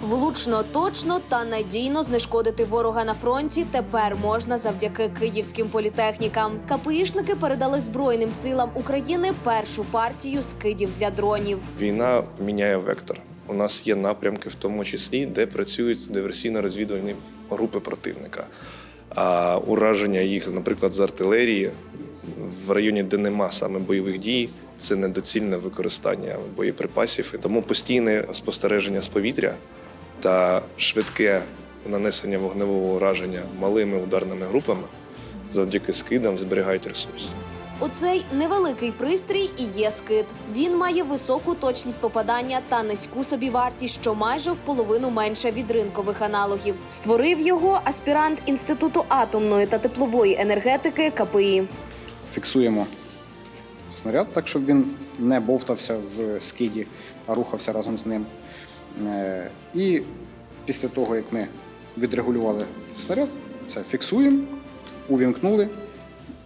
Влучно, точно та надійно знешкодити ворога на фронті тепер можна завдяки київським політехнікам. КПІшники передали Збройним силам України першу партію скидів для дронів. Війна міняє вектор. У нас є напрямки, в тому числі, де працюють диверсійно-розвідувальні групи противника. А ураження їх, наприклад, з артилерії в районі, де нема саме бойових дій, це недоцільне використання боєприпасів. Тому постійне спостереження з повітря та швидке нанесення вогневого ураження малими ударними групами завдяки скидам зберігають ресурс. Оцей невеликий пристрій і є скид. Він має високу точність попадання та низьку собівартість, що майже в половину менше від ринкових аналогів. Створив його аспірант інституту атомної та теплової енергетики КПІ. фіксуємо снаряд, так щоб він не бовтався в скиді, а рухався разом з ним. Е, І після того, як ми відрегулювали снаряд, це фіксуємо, увімкнули,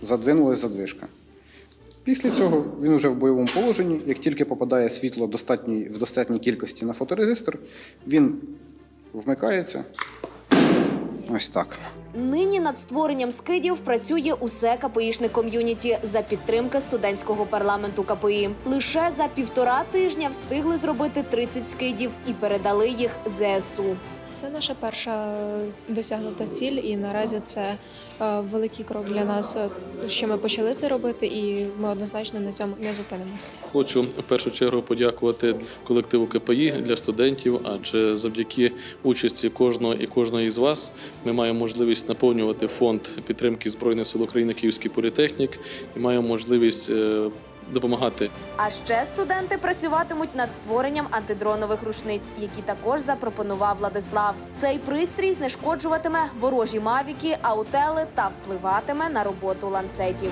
задвинули задвижка. Після цього він вже в бойовому положенні. Як тільки попадає світло в достатній кількості на фоторезистор, він вмикається. Ось так. Нині над створенням скидів працює усе КПІшне ком'юніті за підтримки студентського парламенту КПІ. Лише за півтора тижня встигли зробити 30 скидів і передали їх ЗСУ. Це наша перша е, досягнута ціль, і наразі це е, великий крок для нас, е, що ми почали це робити, і ми однозначно на цьому не зупинимося. Хочу в першу чергу подякувати колективу КПІ для студентів, адже завдяки участі кожного і кожної з вас ми маємо можливість наповнювати фонд підтримки Збройних сил України Київський політехнік і маємо можливість допомагати А ще студенти працюватимуть над створенням антидронових рушниць, які також запропонував Владислав. Цей пристрій знешкоджуватиме ворожі мавіки, аутели та впливатиме на роботу ланцетів.